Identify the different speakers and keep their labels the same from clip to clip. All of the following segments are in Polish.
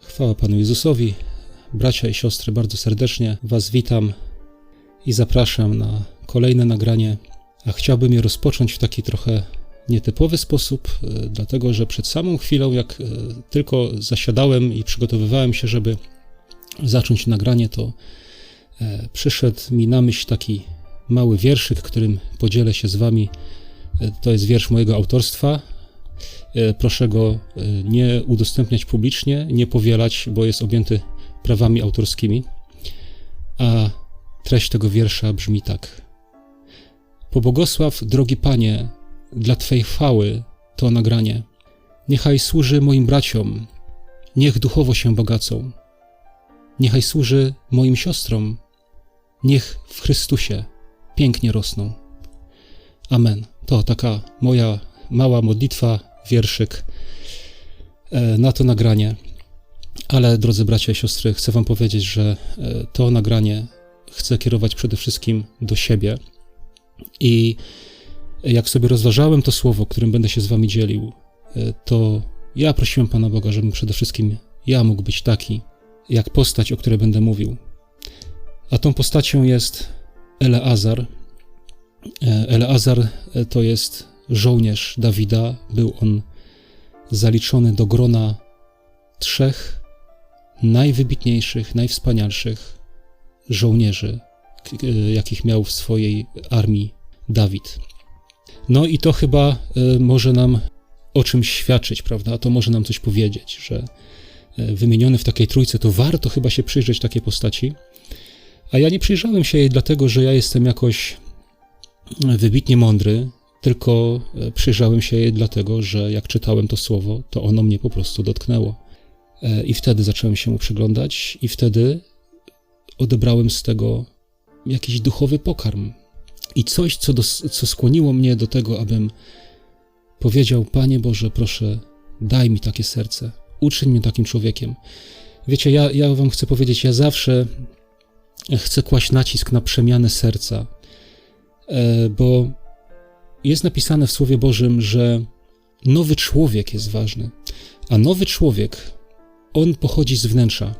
Speaker 1: Chwała Panu Jezusowi. Bracia i siostry, bardzo serdecznie Was witam i zapraszam na kolejne nagranie. A chciałbym je rozpocząć w taki trochę nietypowy sposób, e, dlatego że przed samą chwilą, jak e, tylko zasiadałem i przygotowywałem się, żeby zacząć nagranie, to e, przyszedł mi na myśl taki mały wierszyk, którym podzielę się z Wami. To jest wiersz mojego autorstwa. E, Proszę go e, nie udostępniać publicznie, nie powielać, bo jest objęty prawami autorskimi. A treść tego wiersza brzmi tak: Pobłogosław, drogi Panie, dla Twej chwały to nagranie. Niechaj służy moim braciom, niech duchowo się bogacą. Niechaj służy moim siostrom, niech w Chrystusie pięknie rosną. Amen. To taka moja mała modlitwa, wierszyk e, na to nagranie. Ale drodzy bracia i siostry, chcę Wam powiedzieć, że e, to nagranie chcę kierować przede wszystkim do siebie. I jak sobie rozważałem to słowo, którym będę się z Wami dzielił, e, to ja prosiłem Pana Boga, żebym przede wszystkim ja mógł być taki, jak postać, o której będę mówił. A tą postacią jest Eleazar. Eleazar to jest żołnierz Dawida. Był on zaliczony do grona trzech najwybitniejszych, najwspanialszych żołnierzy, e, jakich miał w swojej armii Dawid. No i to chyba e, może nam o czymś świadczyć, prawda? To może nam coś powiedzieć, że e, wymieniony w takiej trójce, to warto chyba się przyjrzeć takiej postaci. A ja nie przyjrzałem się jej dlatego, że ja jestem jakoś wybitnie mądry, tylko e, przyjrzałem się jej dlatego, że jak czytałem to słowo, to ono mnie po prostu dotknęło. E, I wtedy zacząłem się mu przyglądać, i wtedy odebrałem z tego jakiś duchowy pokarm. I coś, co, dos- co skłoniło mnie do tego, abym powiedział: Panie Boże, proszę, daj mi takie serce, uczyń mnie takim człowiekiem. Wiecie, ja, ja Wam chcę powiedzieć, ja zawsze chcę kłaść nacisk na przemianę serca, e, bo jest napisane w Słowie Bożym, że nowy człowiek jest ważny, a nowy człowiek, on pochodzi z wnętrza.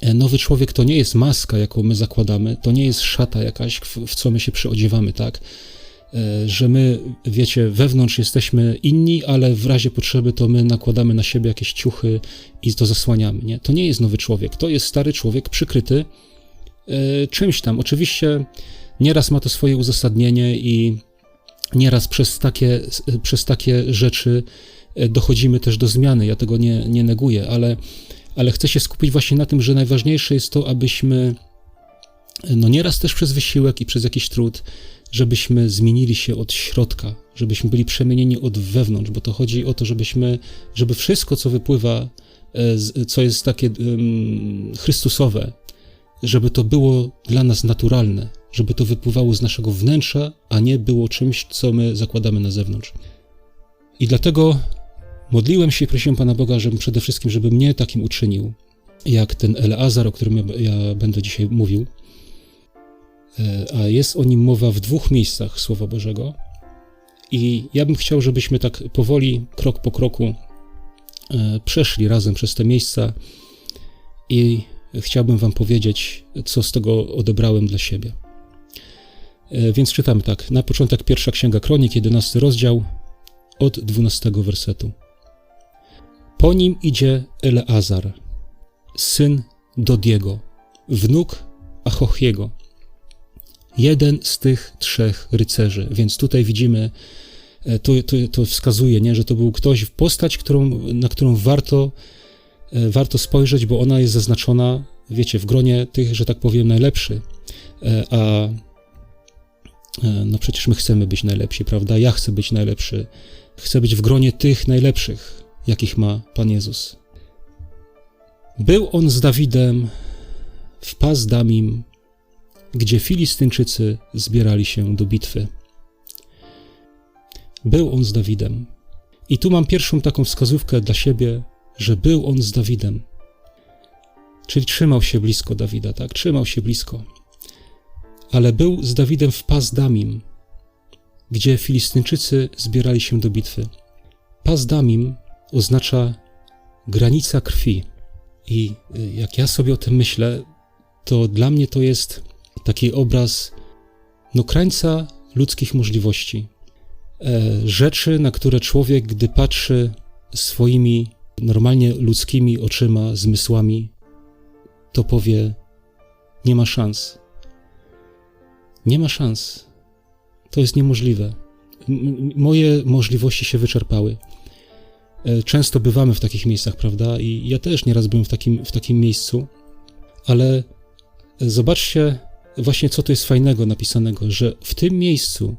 Speaker 1: E, Nowy człowiek to nie jest maska, jaką my zakładamy, to nie jest szata jakaś, w, co my się przyodziewamy, tak? E, Że my, wiecie, wewnątrz jesteśmy inni, ale w razie potrzeby to my nakładamy na siebie jakieś ciuchy i to zasłaniamy, nie? To nie jest nowy człowiek, to jest stary człowiek przykryty e, czymś tam. Oczywiście nieraz ma to swoje uzasadnienie i nieraz przez takie, przez takie rzeczy e, dochodzimy też do zmiany. Ja tego nie, nie neguję, ale, ale chcę się skupić właśnie na tym, że najważniejsze jest to, abyśmy, e, no nieraz też przez wysiłek i przez jakiś trud, żebyśmy zmienili się od środka, żebyśmy byli przemienieni od wewnątrz, bo to chodzi o to, żebyśmy, żeby wszystko, co wypływa, e, co jest takie um, Chrystusowe, żeby to było dla nas naturalne, żeby to wypływało z naszego wnętrza, a nie było czymś, co my zakładamy na zewnątrz. I dlatego modliłem się i prosiłem Pana Boga, żeby przede wszystkim, żeby mnie takim uczynił, jak ten Eleazar, o którym ja, ja będę dzisiaj mówił. E, A jest o nim mowa w dwóch miejscach Słowa Bożego. I ja bym chciał, żebyśmy tak powoli, krok po kroku, e, przeszli razem przez te miejsca i chciałbym Wam powiedzieć, co z tego odebrałem dla siebie. E, Więc czytamy tak. Na początek pierwsza księga kronik, 11 rozdział, od 12 wersetu. Po nim idzie Eleazar, syn Dodiego, wnuk Achochiego, jeden z tych trzech rycerzy. Więc tutaj widzimy, e, to, to, to wskazuje, nie, że to był ktoś, postać, którą, na którą warto e, warto spojrzeć, bo ona jest zaznaczona, wiecie, w gronie tych, że tak powiem, najlepszy. A no przecież my chcemy być najlepsi, prawda? Ja chcę być najlepszy. Chcę być w gronie tych najlepszych, jakich ma Pan Jezus. Był on z Dawidem w Pas Damim, gdzie Filistyńczycy zbierali się do bitwy. Był on z Dawidem. I tu mam pierwszą taką wskazówkę dla siebie, że był on z Dawidem. Czyli trzymał się blisko Dawida, tak? Trzymał się blisko. Ale był z Dawidem w Pas Damim, gdzie Filistyńczycy zbierali się do bitwy. Pas Damim oznacza granica krwi. I y, jak ja sobie o tym myślę, to dla mnie to jest taki obraz no, krańca ludzkich możliwości. E, rzeczy, na które człowiek, gdy patrzy swoimi normalnie ludzkimi oczyma, zmysłami, to powie: Nie ma szans. Nie ma szans. To jest niemożliwe. Moje możliwości się wyczerpały. E, Często bywamy w takich miejscach, prawda? I ja też nieraz byłem w takim, w takim miejscu, ale zobaczcie właśnie, co tu jest fajnego napisanego, że w tym miejscu,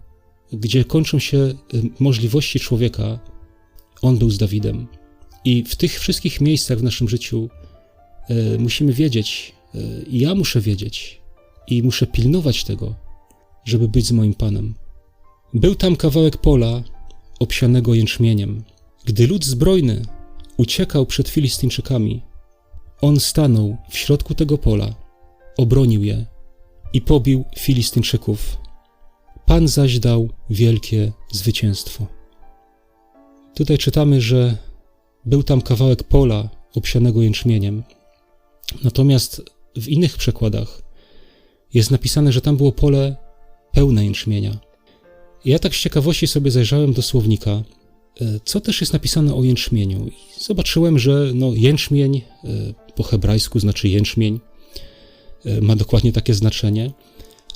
Speaker 1: gdzie kończą się y, możliwości człowieka, on był z Dawidem. I w tych wszystkich miejscach w naszym życiu e, musimy wiedzieć, e, i ja muszę wiedzieć, i muszę pilnować tego, żeby być z moim Panem. Był tam kawałek pola obsianego jęczmieniem. Gdy lud zbrojny uciekał przed Filistyńczykami, on stanął w środku tego pola, obronił je i pobił Filistyńczyków. Pan zaś dał wielkie zwycięstwo. Tutaj czytamy, że był tam kawałek pola obsianego jęczmieniem. Natomiast w innych przekładach jest napisane, że tam było pole pełne jęczmienia. Ja tak z ciekawości sobie zajrzałem do słownika, e, co też jest napisane o jęczmieniu. I zobaczyłem, że no, jęczmień e, po hebrajsku znaczy jęczmień, e, ma dokładnie takie znaczenie,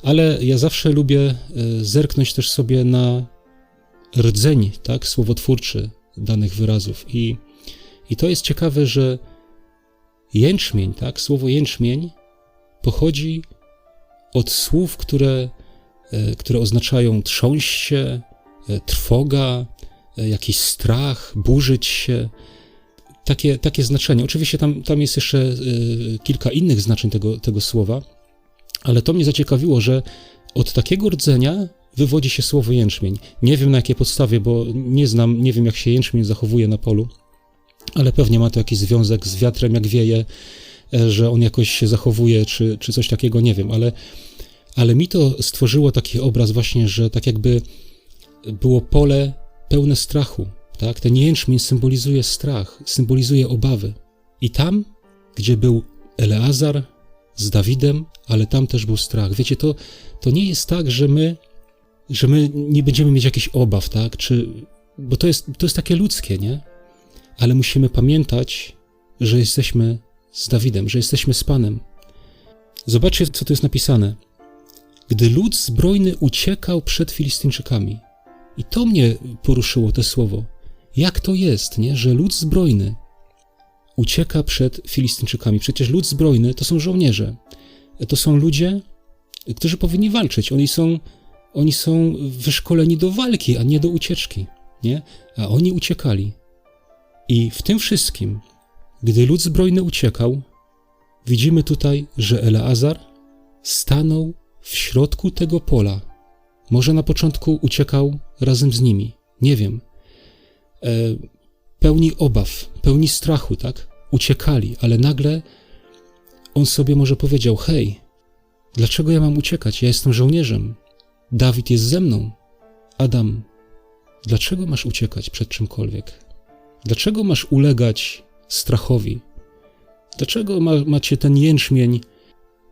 Speaker 1: ale ja zawsze lubię zerknąć też sobie na rdzeń, tak, słowotwórczy danych wyrazów. I, i to jest ciekawe, że jęczmień, tak, słowo jęczmień pochodzi od słów, które, które oznaczają trząść się, e, trwoga, e, jakiś strach, burzyć się. Takie, takie znaczenie. Oczywiście tam, tam jest jeszcze kilka innych znaczeń tego, tego słowa, ale to mnie zaciekawiło, że od takiego rdzenia wywodzi się słowo jęczmień. Nie wiem na jakiej podstawie, bo nie znam, nie wiem jak się jęczmień zachowuje na polu, ale pewnie ma to jakiś związek z wiatrem, jak wieje, e, że on jakoś się zachowuje, czy, czy coś takiego, nie wiem, ale, ale mi to stworzyło taki obraz właśnie, że tak jakby było pole pełne strachu, tak? Ten jęczmień symbolizuje strach, symbolizuje obawy. I tam, gdzie był Eleazar z Dawidem, ale tam też był strach. Wiecie, to, to nie jest tak, że my że my nie będziemy mieć jakichś obaw, tak? Czy, bo to jest, to jest takie ludzkie, nie? Ale musimy pamiętać, że jesteśmy z Dawidem, że jesteśmy z Panem. Zobaczcie, co tu jest napisane. Gdy lud zbrojny uciekał przed Filistyńczykami. I to mnie poruszyło, to słowo. Jak to jest, nie? że lud zbrojny ucieka przed Filistyńczykami? Przecież lud zbrojny to są żołnierze. To są ludzie, którzy powinni walczyć. Oni są oni są wyszkoleni do walki, a nie do ucieczki, nie? A oni uciekali. I w tym wszystkim, gdy lud zbrojny uciekał, widzimy tutaj, że Eleazar stanął w środku tego pola. Może na początku uciekał razem z nimi, nie wiem. E, pełni obaw, pełni strachu, tak? Uciekali, ale nagle on sobie może powiedział: Hej, dlaczego ja mam uciekać? Ja jestem żołnierzem. Dawid jest ze mną. Adam, dlaczego masz uciekać przed czymkolwiek? Dlaczego masz ulegać strachowi? Dlaczego ma, macie ten jęczmień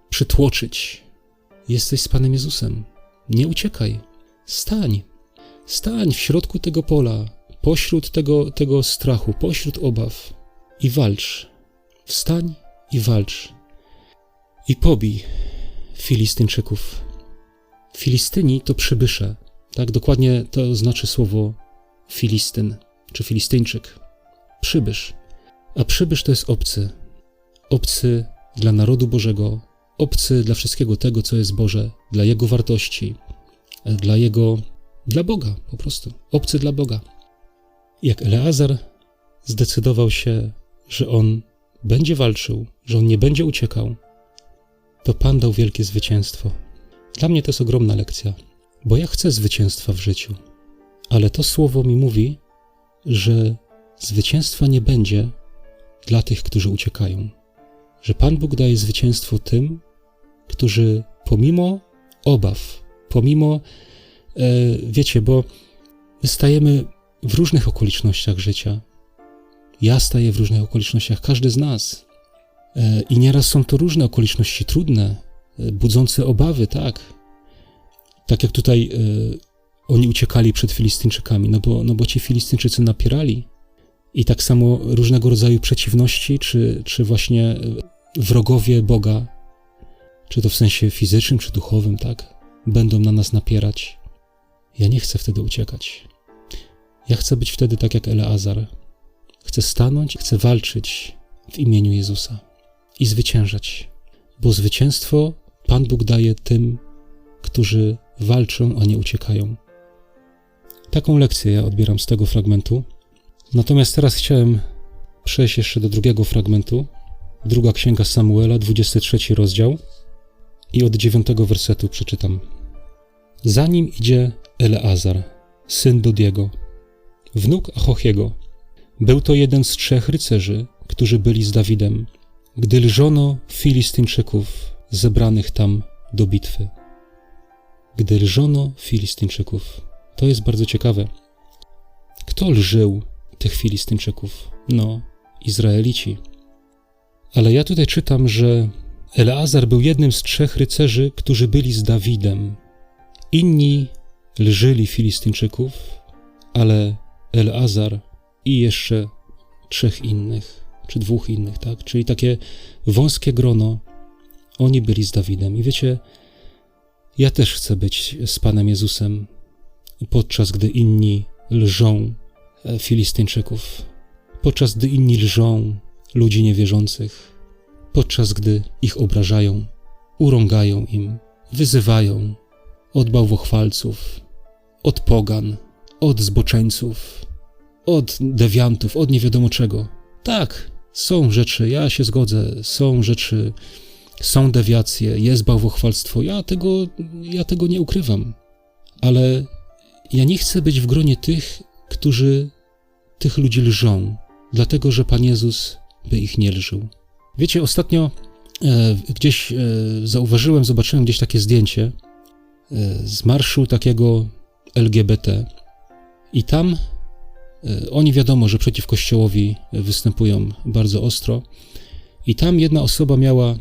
Speaker 1: przytłoczyć? Jesteś z Panem Jezusem. Nie uciekaj. Stań. Stań w środku tego pola, pośród tego, tego strachu, pośród obaw i walcz. Wstań i walcz. I pobij Filistynczyków. Filistyni to przybysze. Tak, dokładnie to znaczy słowo Filistyn czy Filistyńczyk. Przybysz. A przybysz to jest obcy. Obcy dla narodu Bożego, obcy dla wszystkiego tego, co jest Boże, dla Jego wartości, dla Jego, dla Boga po prostu. Obcy dla Boga. Jak Eleazar zdecydował się, że on będzie walczył, że on nie będzie uciekał, to Pan dał wielkie zwycięstwo. Dla mnie to jest ogromna lekcja, bo ja chcę zwycięstwa w życiu, ale to słowo mi mówi, że zwycięstwa nie będzie dla tych, którzy uciekają. Że Pan Bóg daje zwycięstwo tym, którzy pomimo obaw, pomimo, e, wiecie, bo my stajemy w różnych okolicznościach życia. Ja staję w różnych okolicznościach, każdy z nas. E, I nieraz są to różne okoliczności trudne, e, budzące obawy, tak. Tak jak tutaj oni uciekali przed Filistyńczykami, no bo, no bo ci Filistyńczycy napierali. I tak samo różnego rodzaju przeciwności, czy, czy właśnie wrogowie Boga, czy to w sensie fizycznym, czy duchowym, tak, będą na nas napierać. Ja nie chcę wtedy uciekać. Ja chcę być wtedy tak jak Eleazar. Chcę stanąć, chcę walczyć w imieniu Jezusa i zwyciężać, bo zwycięstwo Pan Bóg daje tym, którzy walczą, a nie uciekają. Taką lekcję ja odbieram z tego fragmentu. Natomiast teraz chciałem przejść jeszcze do drugiego fragmentu. Druga księga Samuela, 23 rozdział i od 9 wersetu przeczytam. Za nim idzie Eleazar, syn Dodiego, wnuk Achochiego. Był to jeden z trzech rycerzy, którzy byli z Dawidem, gdy lżono Filistyńczyków zebranych tam do bitwy. Gdy lżono Filistyńczyków. To jest bardzo ciekawe. Kto lżył tych Filistyńczyków? No, Izraelici. Ale ja tutaj czytam, że Eleazar był jednym z trzech rycerzy, którzy byli z Dawidem. Inni lżyli Filistyńczyków, ale Eleazar i jeszcze trzech innych, czy dwóch innych, tak? Czyli takie wąskie grono, oni byli z Dawidem. I wiecie, ja też chcę być z Panem Jezusem, podczas gdy inni lżą e, Filistyńczyków, podczas gdy inni lżą ludzi niewierzących, podczas gdy ich obrażają, urągają im, wyzywają od bałwochwalców, od pogan, od zboczeńców, od dewiantów, od nie wiadomo czego. Tak, są rzeczy, ja się zgodzę, są rzeczy, są dewiacje, jest bałwochwalstwo, ja tego, ja tego nie ukrywam. Ale ja nie chcę być w gronie tych, którzy tych ludzi lżą, dlatego że Pan Jezus by ich nie lżył. Wiecie, ostatnio e, gdzieś e, zauważyłem, zobaczyłem gdzieś takie zdjęcie e, z marszu takiego LGBT i tam oni wiadomo, że przeciw Kościołowi występują bardzo ostro i tam jedna osoba miała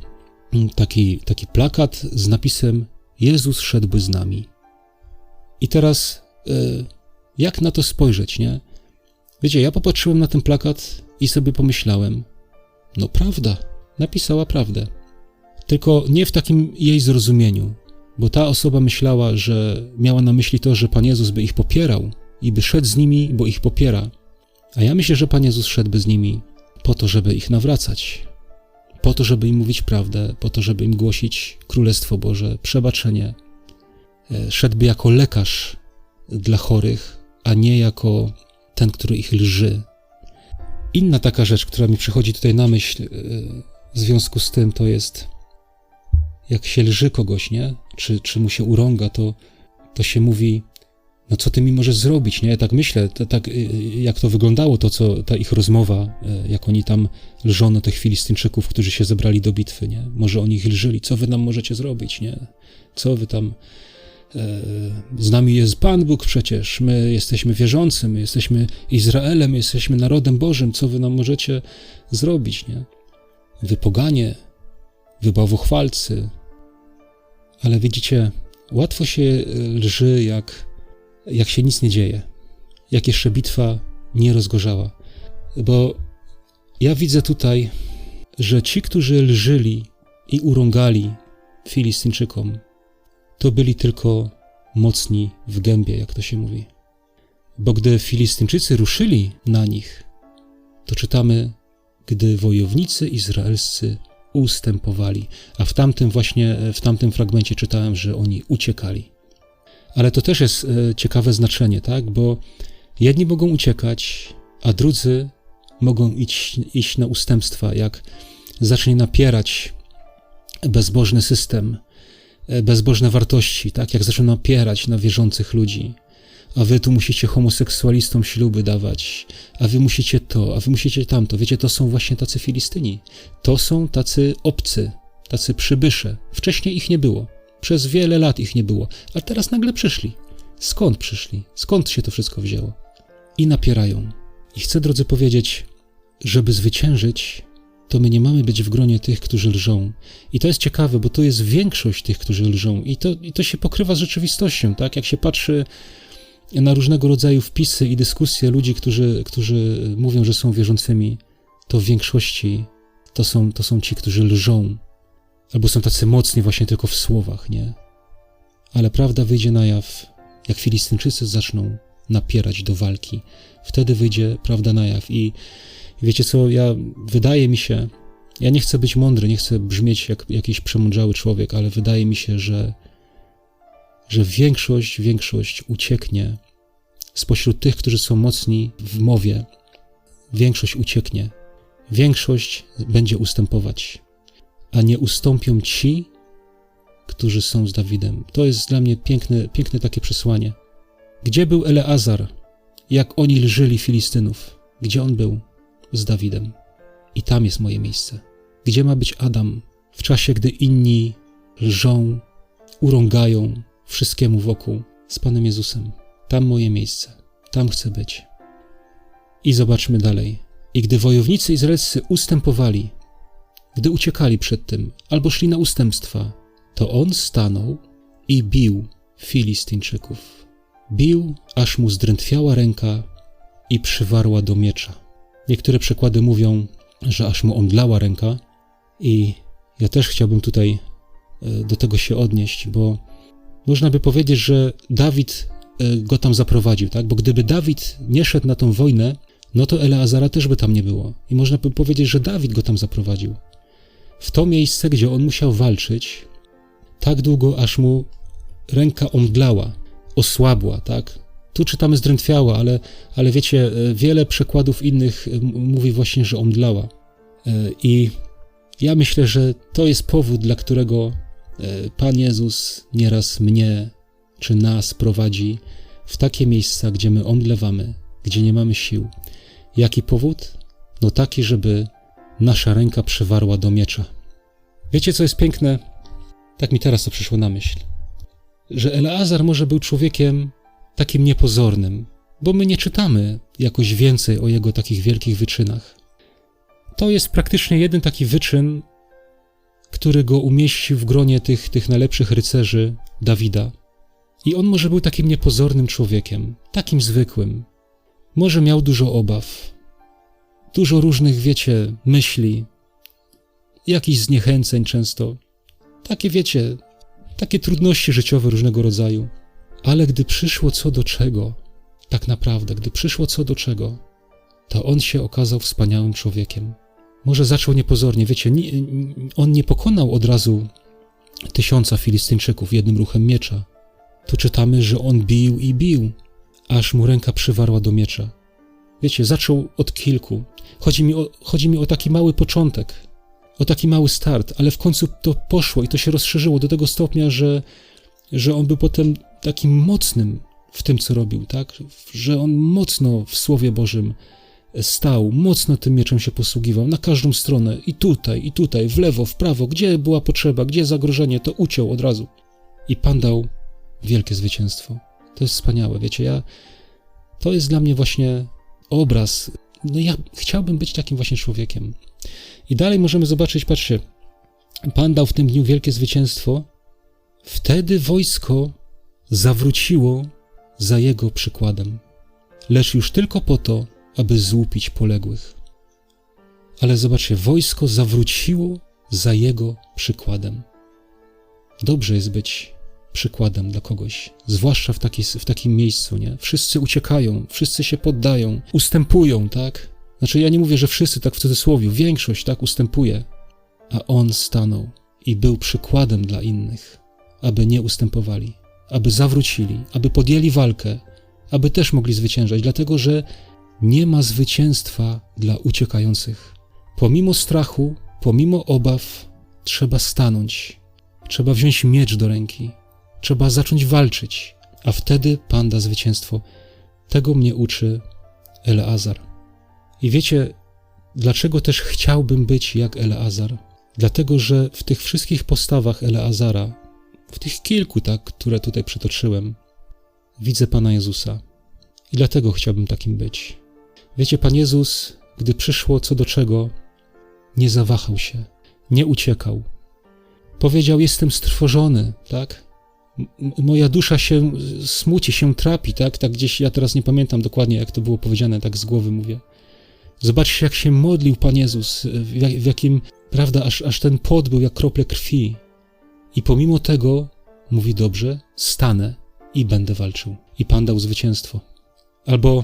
Speaker 1: mm, taki, taki plakat z napisem Jezus szedłby z nami. I teraz jak na to spojrzeć, nie? Wiecie, ja popatrzyłem na ten plakat i sobie pomyślałem, no prawda, napisała prawdę. Tylko nie w takim jej zrozumieniu, bo ta osoba myślała, że miała na myśli to, że Pan Jezus by ich popierał i by szedł z nimi, bo ich popiera. A ja myślę, że Pan Jezus szedłby z nimi po to, żeby ich nawracać, po to, żeby im mówić prawdę, po to, żeby im głosić Królestwo Boże, przebaczenie. E, szedłby jako lekarz dla chorych, a nie jako ten, który ich lży. Inna taka rzecz, która mi przychodzi tutaj na myśl e, w związku z tym, to jest jak się lży kogoś, nie? Czy, czy mu się urąga, to, to się mówi, no co ty mi możesz zrobić, nie? Ja tak myślę, to, tak y, jak to wyglądało, to co, ta ich rozmowa, y, jak oni tam lżono tych Filistyńczyków, którzy się zebrali do bitwy, nie? Może oni ich lżyli, co wy nam możecie zrobić, nie? Co wy tam... E, z nami jest Pan Bóg przecież, my jesteśmy wierzący, my jesteśmy Izraelem, my jesteśmy narodem Bożym, co wy nam możecie zrobić, nie? Wypoganie, wybawuchwalcy. Ale widzicie, łatwo się lży, jak, jak się nic nie dzieje, jak jeszcze bitwa nie rozgorzała. Bo ja widzę tutaj, że ci, którzy lżyli i urągali Filistyńczykom, to byli tylko mocni w gębie, jak to się mówi. Bo gdy Filistyńczycy ruszyli na nich, to czytamy, gdy wojownicy izraelscy ustępowali, a w tamtym właśnie, w tamtym fragmencie czytałem, że oni uciekali. Ale to też jest e, ciekawe znaczenie, tak? Bo jedni mogą uciekać, a drudzy mogą iść, iść na ustępstwa, jak zacznie napierać bezbożny system, bezbożne wartości, tak? Jak zaczyna napierać na wierzących ludzi, a wy tu musicie homoseksualistom śluby dawać, a wy musicie to, a wy musicie tamto. Wiecie, to są właśnie tacy Filistyni. To są tacy obcy, tacy przybysze. Wcześniej ich nie było. Przez wiele lat ich nie było, a teraz nagle przyszli. Skąd przyszli? Skąd się to wszystko wzięło? I napierają. I chcę, drodzy, powiedzieć, żeby zwyciężyć, to my nie mamy być w gronie tych, którzy lżą. I to jest ciekawe, bo to jest większość tych, którzy lżą. I to, i to się pokrywa z rzeczywistością, tak? Jak się patrzy na różnego rodzaju wpisy i dyskusje ludzi, którzy, którzy mówią, że są wierzącymi, to w większości to są, to są ci, którzy lżą, albo są tacy mocni właśnie tylko w słowach, nie? Ale prawda wyjdzie na jaw, jak Filistynczycy zaczną napierać do walki. Wtedy wyjdzie prawda na jaw. I wiecie co, ja, wydaje mi się, ja nie chcę być mądry, nie chcę brzmieć jak jakiś przemądrzały człowiek, ale wydaje mi się, że, że większość, większość ucieknie spośród tych, którzy są mocni w mowie. Większość ucieknie. Większość będzie ustępować, a nie ustąpią ci, którzy są z Dawidem. To jest dla mnie piękne, piękne takie przesłanie. Gdzie był Eleazar, jak oni lżyli Filistynów? Gdzie on był? Z Dawidem. I tam jest moje miejsce. Gdzie ma być Adam w czasie, gdy inni lżą, urągają wszystkiemu wokół z Panem Jezusem? Tam moje miejsce. Tam chcę być. I zobaczmy dalej. I gdy wojownicy izraelscy ustępowali, gdy uciekali przed tym, albo szli na ustępstwa, to on stanął i bił Filistyńczyków. Bił, aż mu zdrętwiała ręka i przywarła do miecza. Niektóre przekłady mówią, że aż mu omdlała ręka, i ja też chciałbym tutaj e, do tego się odnieść, bo można by powiedzieć, że Dawid e, go tam zaprowadził, tak? Bo gdyby Dawid nie szedł na tą wojnę, no to Eleazara też by tam nie było. I można by powiedzieć, że Dawid go tam zaprowadził. W to miejsce, gdzie on musiał walczyć, tak długo, aż mu ręka omdlała, osłabła, tak? Tu czytamy zdrętwiała, ale, ale wiecie, e, wiele przekładów innych e, mówi właśnie, że omdlała. E, I ja myślę, że to jest powód, dla którego Pan Jezus nieraz mnie czy nas prowadzi w takie miejsca, gdzie my omdlewamy, gdzie nie mamy sił. Jaki powód? No taki, żeby nasza ręka przywarła do miecza. Wiecie, co jest piękne? Tak mi teraz to przyszło na myśl. Że Eleazar może był człowiekiem takim niepozornym, bo my nie czytamy jakoś więcej o jego takich wielkich wyczynach. To jest praktycznie jeden taki wyczyn, który go umieścił w gronie tych, tych najlepszych rycerzy Dawida. I on może był takim niepozornym człowiekiem, takim zwykłym. Może miał dużo obaw, dużo różnych, wiecie, myśli, jakichś zniechęceń często. Takie, wiecie, takie trudności życiowe różnego rodzaju. Ale gdy przyszło co do czego, tak naprawdę, gdy przyszło co do czego, to on się okazał wspaniałym człowiekiem. Może zaczął niepozornie, wiecie, nie, on nie pokonał od razu tysiąca Filistyńczyków jednym ruchem miecza. Tu czytamy, że on bił i bił, aż mu ręka przywarła do miecza. Wiecie, zaczął od kilku. Chodzi mi o, chodzi mi o taki mały początek, o taki mały start, ale w końcu to poszło i to się rozszerzyło do tego stopnia, że, że on był potem takim mocnym w tym, co robił, tak? Że on mocno w Słowie Bożym stał, mocno tym mieczem się posługiwał, na każdą stronę, i tutaj, i tutaj, w lewo, w prawo, gdzie była potrzeba, gdzie zagrożenie, to uciął od razu. I Pan dał wielkie zwycięstwo. To jest wspaniałe, wiecie, ja, to jest dla mnie właśnie obraz, no ja chciałbym być takim właśnie człowiekiem. I dalej możemy zobaczyć, patrzcie, Pan dał w tym dniu wielkie zwycięstwo, wtedy wojsko zawróciło za jego przykładem, lecz już tylko po to, aby złupić poległych. Ale zobaczcie, wojsko zawróciło za jego przykładem. Dobrze jest być przykładem dla kogoś, zwłaszcza w, taki, w takim miejscu, nie? Wszyscy uciekają, wszyscy się poddają, ustępują, tak? Znaczy, ja nie mówię, że wszyscy tak w cudzysłowie, większość tak ustępuje, a on stanął i był przykładem dla innych, aby nie ustępowali, aby zawrócili, aby podjęli walkę, aby też mogli zwyciężać, dlatego że nie ma zwycięstwa dla uciekających. Pomimo strachu, pomimo obaw, trzeba stanąć, trzeba wziąć miecz do ręki, trzeba zacząć walczyć, a wtedy Pan da zwycięstwo. Tego mnie uczy Eleazar. I wiecie, dlaczego też chciałbym być jak Eleazar? Dlatego, że w tych wszystkich postawach Eleazara, w tych kilku, tak, które tutaj przytoczyłem, widzę Pana Jezusa. I dlatego chciałbym takim być. Wiecie, Pan Jezus, gdy przyszło co do czego, nie zawahał się, nie uciekał. Powiedział: Jestem strwożony, tak? Moja dusza się smuci, się trapi, tak? Tak gdzieś, ja teraz nie pamiętam dokładnie, jak to było powiedziane, tak z głowy mówię. Zobaczcie, jak się modlił Pan Jezus, w jakim, prawda, aż, aż ten pot był jak krople krwi. I pomimo tego mówi dobrze, stanę i będę walczył. I Pan dał zwycięstwo. Albo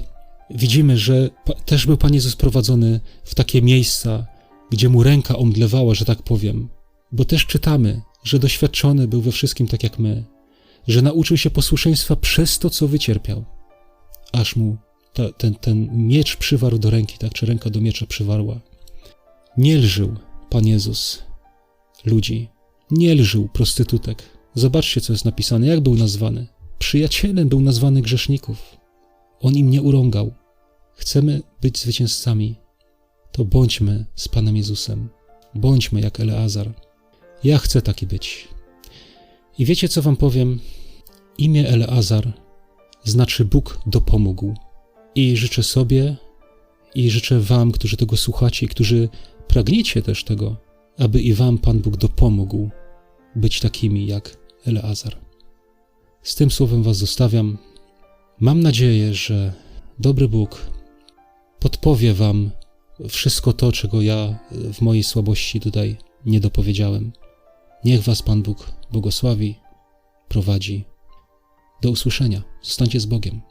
Speaker 1: widzimy, że też był Pan Jezus prowadzony w takie miejsca, gdzie mu ręka omdlewała, że tak powiem. Bo też czytamy, że doświadczony był we wszystkim tak jak my, że nauczył się posłuszeństwa przez to, co wycierpiał, aż mu ta, ten, ten miecz przywarł do ręki, tak, czy ręka do miecza przywarła. Nie lżył Pan Jezus ludzi, nie lżył prostytutek. Zobaczcie, co jest napisane, jak był nazwany. Przyjacielem był nazwany grzeszników. On im nie urągał. Chcemy być zwycięzcami, to bądźmy z Panem Jezusem. Bądźmy jak Eleazar. Ja chcę taki być. I wiecie, co wam powiem? Imię Eleazar znaczy Bóg dopomógł. I życzę sobie i życzę wam, którzy tego słuchacie i którzy pragniecie też tego, aby i wam Pan Bóg dopomógł być takimi jak Eleazar. Z tym słowem was zostawiam. Mam nadzieję, że dobry Bóg podpowie wam wszystko to, czego ja w mojej słabości tutaj nie dopowiedziałem. Niech was Pan Bóg błogosławi, prowadzi. Do usłyszenia. Zostańcie z Bogiem.